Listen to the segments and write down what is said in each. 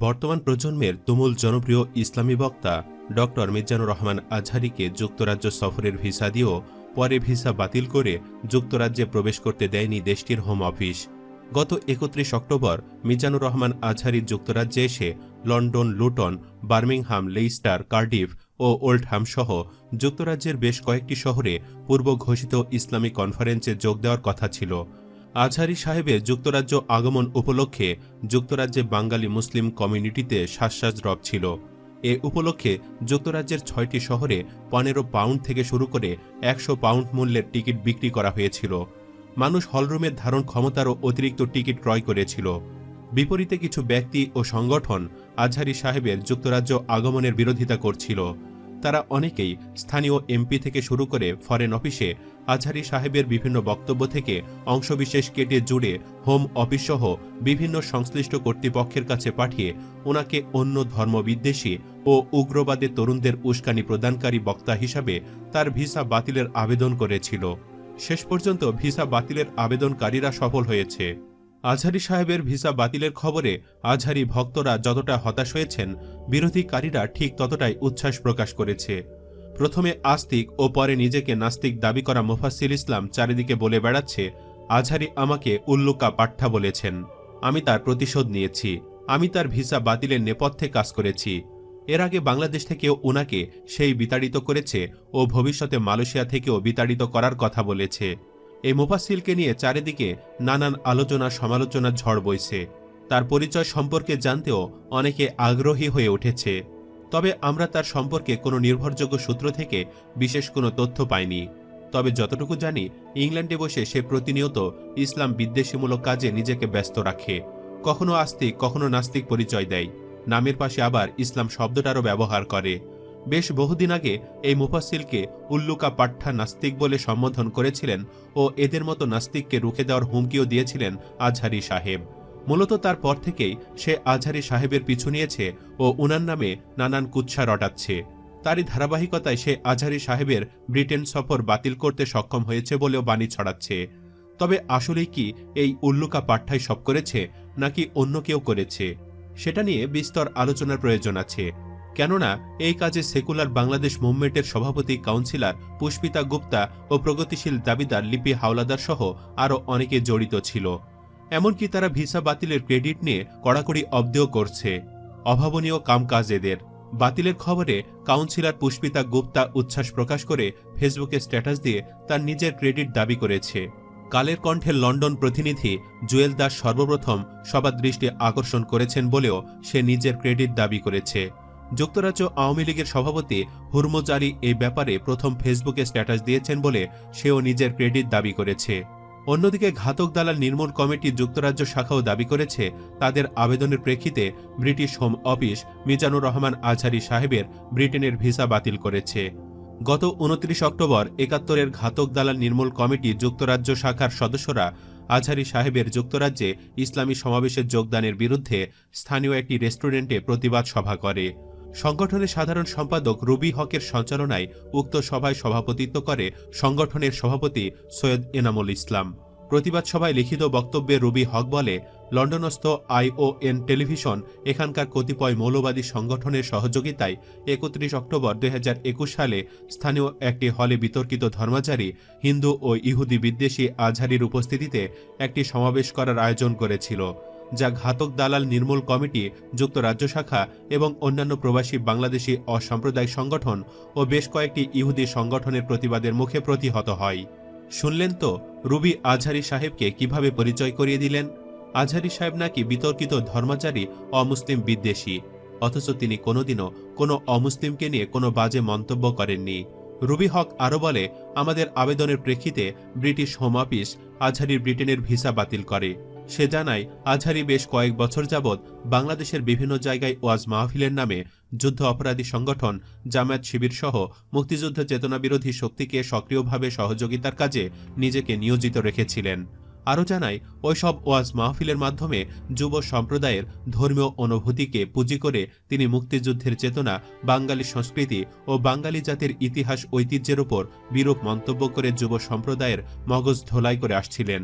বর্তমান প্রজন্মের তুমুল জনপ্রিয় ইসলামী বক্তা ডক্টর মিজানুর রহমান আজহারিকে যুক্তরাজ্য সফরের ভিসা দিয়েও পরে ভিসা বাতিল করে যুক্তরাজ্যে প্রবেশ করতে দেয়নি দেশটির হোম অফিস। গত একত্রিশ অক্টোবর মিজানুর রহমান আজহারি যুক্তরাজ্যে এসে London, Luton, Birmingham, Leicester, Cardiff ও ওল্ডহ্যাম সহ যুক্তরাজ্যের বেশ কয়েকটি শহরে পূর্ব ঘোষিত ইসলামী কনফারেন্সে যোগ দেওয়ার কথা ছিল। আজহারি সাহেবের যুক্তরাজ্য আগমন উপলক্ষে যুক্তরাজ্যে বাঙালি মুসলিম কমিউনিটিতে শ্বাসশ্বাস রব ছিল। এ উপলক্ষে যুক্তরাজ্যের ছয়টি শহরে পনেরো পাউন্ড থেকে শুরু করে একশো পাউন্ড মূল্যের টিকিট বিক্রি করা হয়েছিল। মানুষ হলরুমের ধারণ ক্ষমতারও অতিরিক্ত টিকিট ক্রয় করেছিল। বিপরীতে কিছু ব্যক্তি ও সংগঠন আজহারি সাহেবের যুক্তরাজ্য আগমনের বিরোধিতা করছিল। তারা অনেকেই স্থানীয় এমপি থেকে শুরু করে ফরেন অফিসে আজহারি সাহেবের বিভিন্ন বক্তব্য থেকে অংশবিশেষ কেটে জুড়ে হোম অফিসসহ বিভিন্ন সংশ্লিষ্ট কর্তৃপক্ষের কাছে পাঠিয়ে ওনাকে অন্য ধর্মবিদ্বেষী ও উগ্রবাদে তরুণদের উস্কানি প্রদানকারী বক্তা হিসাবে তার ভিসা বাতিলের আবেদন করেছিল। শেষ পর্যন্ত ভিসা বাতিলের আবেদনকারীরা সফল হয়েছে। আজহারি সাহেবের ভিসা বাতিলের খবরে আজহারি ভক্তরা যতটা হতাশ হয়েছেন, বিরোধীকারীরা ঠিক ততটাই উচ্ছ্বাস প্রকাশ করেছে। প্রথমে আস্তিক ও পরে নিজেকে নাস্তিক দাবি করা মুফাসিল ইসলাম চারিদিকে বলে বেড়াচ্ছে, আজহারি আমাকে উল্লুকা পাঠ্যা বলেছেন। আমি তার প্রতিশোধ নিয়েছি। আমি তার ভিসা বাতিলের নেপথ্যে কাজ করেছি। এর আগে বাংলাদেশ থেকেও উনাকে সেই বিতাড়িত করেছে ও ভবিষ্যতে মালয়েশিয়া থেকেও বিতাড়িত করার কথা বলেছে। এই মুফাসিলকে নিয়ে চারিদিকে নানান আলোচনা সমালোচনা ঝড় বইছে। তার পরিচয় সম্পর্কে জানতেও অনেকে আগ্রহী হয়ে উঠেছে। তবে আমরা তার সম্পর্কে কোনো নির্ভরযোগ্য সূত্র থেকে বিশেষ কোনো তথ্য পাইনি। তবে যতটুকু জানি, ইংল্যান্ডে বসে সে প্রতিনিয়ত ইসলাম বিদ্বেষীমূলক কাজে নিজেকে ব্যস্ত রাখে। কখনো আস্তিক, কখনো নাস্তিক পরিচয় দেয়। নামের পাশে আবার ইসলাম শব্দটারও ব্যবহার করে। বেশ বহুদিন আগে এই মুফাসিলকে উল্লুকা পাঠ্যা নাস্তিক বলে সম্বোধন করেছিলেন ও এদের মতো নাস্তিককে রুখে দেওয়ার হুমকিও দিয়েছিলেন আজহারি সাহেব। মূলত তারপর থেকেই সে আজহারি সাহেবের পিছু নিয়েছে ও উনার নামে নানান কুৎসা রটাচ্ছে। তারই ধারাবাহিকতায় সে আজহারি সাহেবের ব্রিটেন সফর বাতিল করতে সক্ষম হয়েছে বলেও বাণী ছড়াচ্ছে। তবে আসলেই কি এই উল্লুকা পাঠ্যাই সব করেছে নাকি অন্য কেউ করেছে? সেটা নিয়ে বিস্তর আলোচনার প্রয়োজন আছে। কেননা এই কাজে সেকুলার বাংলাদেশ মুভমেন্টের সভাপতি, কাউন্সিলর পুষ্পিতা গুপ্তা ও প্রগতিশীল দাবিদার লিপি হাওলাদার সহ আরও অনেকে জড়িত ছিল। এমনকি তারা ভিসা বাতিলের ক্রেডিট নিয়ে কড়াকড়ি অব্দেও করছে। অভাবনীয় কামকাজ এদের। বাতিলের খবরে কাউন্সিলর পুষ্পিতা গুপ্তা উচ্ছ্বাস প্রকাশ করে ফেসবুকে স্ট্যাটাস দিয়ে তার নিজের ক্রেডিট দাবি করেছে। কালের কণ্ঠের লন্ডন প্রতিনিধি জুয়েল দাস সর্বপ্রথম সবার দৃষ্টি আকর্ষণ করেছেন বলেও সে নিজের ক্রেডিট দাবি করেছে। যুক্তরাজ্য আওয়ামী লীগের সভাপতি হুরমুজ আলী এই ব্যাপারে প্রথম ফেসবুকে স্ট্যাটাস দিয়েছেন বলে সেও নিজের ক্রেডিট দাবি করেছে। অন্যদিকে ঘাতক দালাল নির্মূল কমিটি যুক্তরাজ্য শাখাও দাবি করেছে, তাদের আবেদনের প্রেক্ষিতে British home office Mizanur Rahman Azhari সাহেবের ব্রিটেনের ভিসা বাতিল করেছে। গত উনত্রিশ অক্টোবর একাত্তরের ঘাতক দালাল নির্মূল কমিটি যুক্তরাজ্য শাখার সদস্যরা আজহারি সাহেবের যুক্তরাজ্যে ইসলামী সমাবেশে যোগদানের বিরুদ্ধে স্থানীয় একটি রেস্টুরেন্টে প্রতিবাদ সভা করে। সংগঠনের সাধারণ সম্পাদক রুবি হকের সঞ্চালনায় উক্ত সভায় সভাপতিত্ব করে সংগঠনের সভাপতি সৈয়দ এনামুল ইসলাম। প্রতিবাদ সভায় লিখিত বক্তব্যে রুবি হক বলে, লন্ডনস্থ আইওএন টেলিভিশন এখানকার কতিপয় মৌলবাদী সংগঠনের সহযোগিতায় একত্রিশ অক্টোবর দু হাজার একুশ সালে স্থানীয় একটি হলে বিতর্কিত ধর্মাচারী, হিন্দু ও ইহুদি বিদ্বেষী আজহারির উপস্থিতিতে একটি সমাবেশ করার আয়োজন করেছিল। যা ঘাতক দালাল নির্মূল কমিটি, যুক্তরাজ্য শাখা এবং অন্যান্য প্রবাসী বাংলাদেশি অসাম্প্রদায়িক সংগঠন ও বেশ কয়েকটি ইহুদি সংগঠনের প্রতিবাদের মুখে প্রতিহত হয়। শুনলেন তো, রুবি আজহারি সাহেবকে কীভাবে পরিচয় করিয়ে দিলেন? আজহারি সাহেব নাকি বিতর্কিত ধর্মাচারী, অমুসলিম বিদ্বেষী। অথচ তিনি কোনোদিনও কোনো অমুসলিমকে নিয়ে কোনো বাজে মন্তব্য করেননি। রুবি হক আরও বলে, আমাদের আবেদনের প্রেক্ষিতে ব্রিটিশ হোম অফিস আজহারির ব্রিটেনের ভিসা বাতিল করে। সে জানায়, আজহারি বেশ কয়েক বছর যাবৎ বাংলাদেশের বিভিন্ন জায়গায় ওয়াজ মাহফিলের নামে যুদ্ধ অপরাধী সংগঠন, জামায়াত শিবির সহ মুক্তিযুদ্ধ চেতনা বিরোধী শক্তিকে সক্রিয়ভাবে সহযোগিতার কাজে নিজেকে নিয়োজিত রেখেছিলেন। আরও জানায়, ওইসব ওয়াজ মাহফিলের মাধ্যমে যুব সম্প্রদায়ের ধর্মীয় অনুভূতিকে পুঁজি করে তিনি মুক্তিযুদ্ধের চেতনা, বাঙালি সংস্কৃতি ও বাঙালি জাতির ইতিহাস ঐতিহ্যের উপর বিরূপ মন্তব্য করে যুব সম্প্রদায়ের মগজ ধোলাই করে আসছিলেন।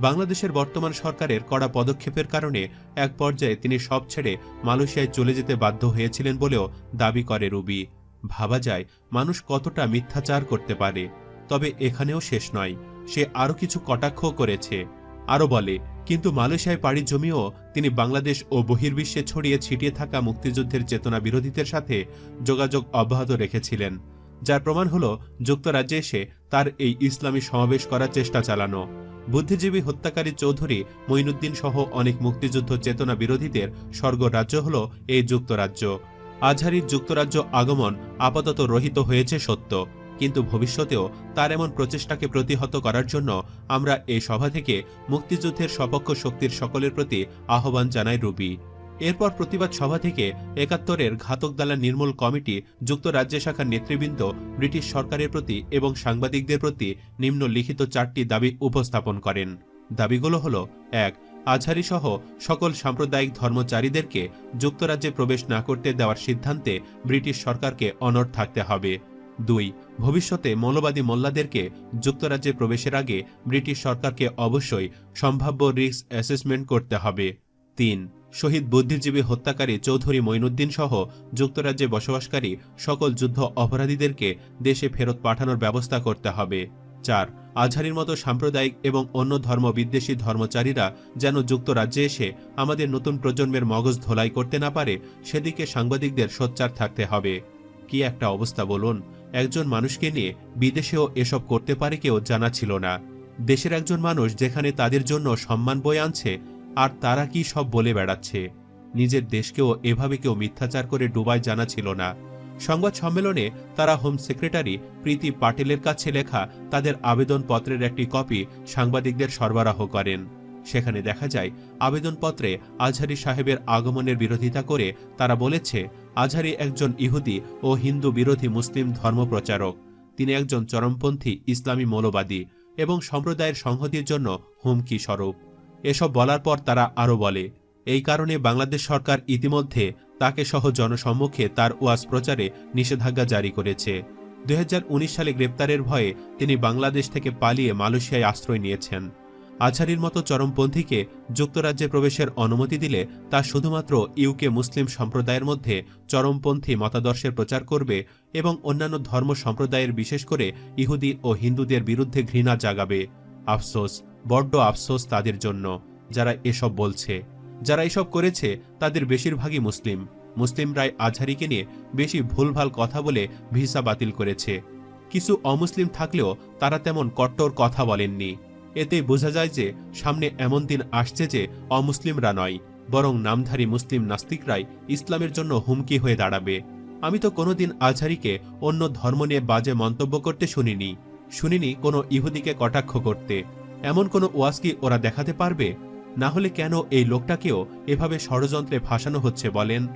বাংলাদেশের বর্তমান সরকারের কড়া পদক্ষেপের কারণে এক পর্যায়ে তিনি সব ছেড়ে মালয়েশিয়ায় চলে যেতে বাধ্য হয়েছিলেন বলেও দাবি করে রুবি। ভাবা যায়, মানুষ কতটা মিথ্যাচার করতে পারে। তবে এখানেও শেষ নয়, সে আরও কিছু কটাক্ষ করেছে। আরও বলে, কিন্তু মালয়েশিয়ায় পাড়ি জমিও তিনি বাংলাদেশ ও বহির্বিশ্বে ছড়িয়ে ছিটিয়ে থাকা মুক্তিযুদ্ধের চেতনা বিরোধীদের সাথে যোগাযোগ অব্যাহত রেখেছিলেন। যার প্রমাণ হল যুক্তরাজ্যে এসে তার এই ইসলামী সমাবেশ করার চেষ্টা চালানো। বুদ্ধিজীবী হত্যাকারী চৌধুরী মঈনুদ্দিন সহ অনেক মুক্তিযুদ্ধ চেতনা বিরোধীদের স্বর্গরাজ্য হল এই যুক্তরাজ্য। আজহারির যুক্তরাজ্য আগমন আপাতত রহিত হয়েছে সত্য, কিন্তু ভবিষ্যতেও তার এমন প্রচেষ্টাকে প্রতিহত করার জন্য আমরা এই সভা থেকে মুক্তিযুদ্ধের সপক্ষ শক্তির সকলের প্রতি আহ্বান জানাই রুবি। এরপর প্রতিবাদ সভা থেকে একাত্তরের ঘাতক দালা নির্মূল কমিটি যুক্তরাজ্য শাখার নেতৃবৃন্দ, ব্রিটিশ সরকারের প্রতি এবং সাংবাদিকদের প্রতি নিম্নলিখিত চারটি দাবি উপস্থাপন করেন। দাবিগুলো হল, এক আজহারি সহ সকল সাম্প্রদায়িক ধর্মচারীদেরকে যুক্তরাজ্যে প্রবেশ না করতে দেওয়ার সিদ্ধান্তে ব্রিটিশ সরকারকে অনড় থাকতে হবে। দুই, ভবিষ্যতে মৌলবাদী মোল্লাদেরকে যুক্তরাজ্যে প্রবেশের আগে ব্রিটিশ সরকারকে অবশ্যই সম্ভাব্য রিস্ক অ্যাসেসমেন্ট করতে হবে। তিন শহীদ বুদ্ধিজীবী হত্যাকারী চৌধুরী মঈনুদ্দিন সহ যুক্তরাজ্যে বসবাসকারী সকল যুদ্ধ অপরাধীদেরকে দেশে ফেরত পাঠানোর ব্যবস্থা করতে হবে। চার, আজহারির মতো সাম্প্রদায়িক এবং অন্য ধর্ম বিদ্বেষী ধর্মচারীরা যেন যুক্তরাজ্যে এসে আমাদের নতুন প্রজন্মের মগজ ধোলাই করতে না পারে, সেদিকে সাংবাদিকদের সোচ্চার থাকতে হবে। কি একটা অবস্থা বলুন? একজন মানুষকে নিয়ে বিদেশেও এসব করতে পারে কেউ জানা ছিল না। দেশের একজন মানুষ যেখানে তাদের জন্য সম্মান বয়ে আনছে আর তারা কি সব বলে বেড়াচ্ছে? নিজের দেশকেও এভাবে কেউ মিথ্যাচার করে ডুবায় জানা ছিল না। সংবাদ সম্মেলনে তারা হোম সেক্রেটারি প্রীতি পাটেলের কাছে লেখা তাদের আবেদনপত্রের একটি কপি সাংবাদিকদের সরবরাহ করেন। সেখানে দেখা যায়, আবেদনপত্রে আজহারি সাহেবের আগমনের বিরোধিতা করে তারা বলেছে, আজহারি একজন ইহুদি ও হিন্দু বিরোধী মুসলিম ধর্মপ্রচারক। তিনি একজন চরমপন্থী ইসলামী মৌলবাদী এবং সম্প্রদায়ের সংহতির জন্য হুমকি স্বরূপ। এসব বলার পর তারা আরও বলে, এই কারণে বাংলাদেশ সরকার ইতিমধ্যে তাকে সহ জনসম্মুখে তার ওয়াজ প্রচারে নিষেধাজ্ঞা জারি করেছে। দুই হাজার উনিশ সালে গ্রেপ্তারের ভয়ে তিনি বাংলাদেশ থেকে পালিয়ে মালয়েশিয়ায় আশ্রয় নিয়েছেন। আছারির মতো চরমপন্থীকে যুক্তরাজ্যে প্রবেশের অনুমতি দিলে তা শুধুমাত্র ইউকে মুসলিম সম্প্রদায়ের মধ্যে চরমপন্থী মতাদর্শের প্রচার করবে এবং অন্যান্য ধর্ম সম্প্রদায়ের বিশেষ করে ইহুদি ও হিন্দুদের বিরুদ্ধে ঘৃণা জাগাবে। আফসোস। বড্ড আফসোস তাদের জন্য। যারা এসব বলছে, যারা এসব করেছে, তাদের বেশিরভাগই মুসলিম। মুসলিমরাই আজহারিকে নিয়ে বেশি ভুলভাল কথা বলে ভিসা বাতিল করেছে। কিছু অমুসলিম থাকলেও তারা তেমন কট্টর কথা বলেননি। এতে বোঝা যায় যে, সামনে এমন দিন আসছে যে অমুসলিমরা নয়, বরং নামধারী মুসলিম নাস্তিকরাই ইসলামের জন্য হুমকি হয়ে দাঁড়াবে। আমি তো কোনোদিন আজহারিকে অন্য ধর্ম নিয়ে বাজে মন্তব্য করতে শুনিনি। শুনিনি কোনো ইহুদিকে কটাক্ষ করতে। এমন কোনো ওয়াজ কি ওরা দেখাতে পারবে? না হলে কেন এই লোকটাকেও এভাবে ষড়যন্ত্রে ফাঁসানো হচ্ছে বলেন?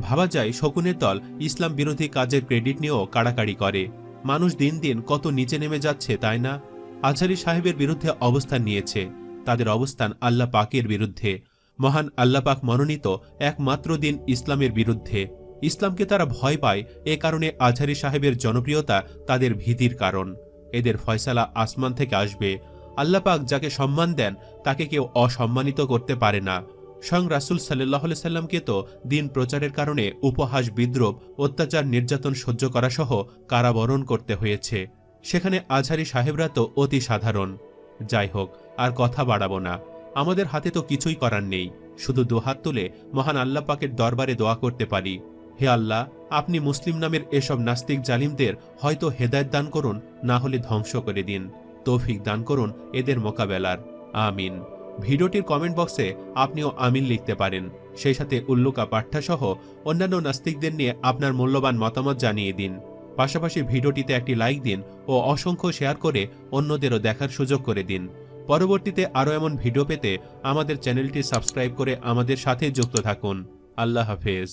ভাবা যায় শকুনের দল ইসলাম বিরোধী কাজের ক্রেডিট নিয়েও কাড়াকাড়ি করে। মানুষ দিন দিন কত নিচে নেমে যাচ্ছে, তাই না? আজহারি সাহেবের বিরুদ্ধে অবস্থান নিয়েছে। তাদের অবস্থান আল্লাহ পাকের বিরুদ্ধে। মহান আল্লাহ পাক মনোনীত একমাত্র দিন ইসলামের বিরুদ্ধে। ইসলামকে তারা ভয় পায় এ কারণে আজহারি সাহেবের জনপ্রিয়তা তাদের ভীতির কারণ। এদের ফয়সালা আসমান থেকে আসবে। আল্লাপাক যাকে সম্মান দেন, তাকে কেউ অসম্মানিত করতে পারে না। স্বয়ং রাসুল সাল্লাহ সাল্লামকে তো দিন প্রচারের কারণে উপহাস বিদ্রোপ অত্যাচার, নির্যাতন সহ্য করা সহ কারাবরণ করতে হয়েছে। সেখানে আজহারি সাহেবরা তো অতি সাধারণ। যাই হোক, আর কথা বাড়াবো না। আমাদের হাতে তো কিছুই করার নেই। শুধু দুহাত তুলে মহান আল্লাহ পাকের দরবারে দোয়া করতে পারি। হে আল্লাহ, আপনি মুসলিম নামের এসব নাস্তিক জালিমদের হয়তো হেদায়ত দান করুন, না হলে ধ্বংস করে দিন। তৌফিক দান করুন এদের মোকাবেলার। আমিন। ভিডিওটির কমেন্ট বক্সে আপনিও আমিন লিখতে পারেন। সেই সাথে উল্লুকা পাঠ্যাসহ অন্যান্য নাস্তিকদের নিয়ে আপনার মূল্যবান মতামত জানিয়ে দিন। পাশাপাশি ভিডিওটিতে একটি লাইক দিন ও অসংখ্য শেয়ার করে অন্যদেরও দেখার সুযোগ করে দিন। পরবর্তীতে আরও এমন ভিডিও পেতে আমাদের চ্যানেলটি সাবস্ক্রাইব করে আমাদের সাথে যুক্ত থাকুন। আল্লাহ হাফেজ।